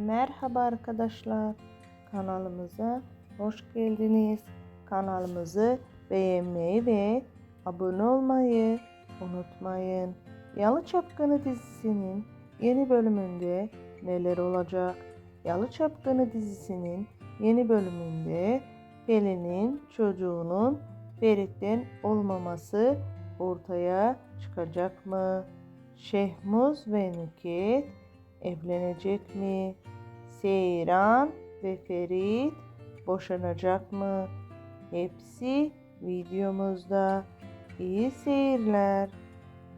Merhaba arkadaşlar. Kanalımıza hoş geldiniz. Kanalımızı beğenmeyi ve abone olmayı unutmayın. Yalı Çapkını dizisinin yeni bölümünde neler olacak? Yalı Çapkını dizisinin yeni bölümünde Pelin'in çocuğunun Ferit'ten olmaması ortaya çıkacak mı? Şehmuz ve Nüket evlenecek mi? Seyran ve Ferit boşanacak mı? Hepsi videomuzda. İyi seyirler.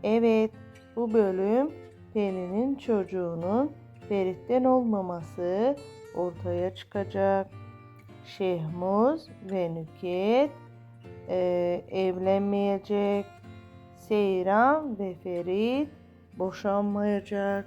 Evet, bu bölüm Pelin'in çocuğunun Ferit'ten olmaması ortaya çıkacak. Şehmuz ve Nüket eee, evlenmeyecek. Seyran ve Ferit boşanmayacak.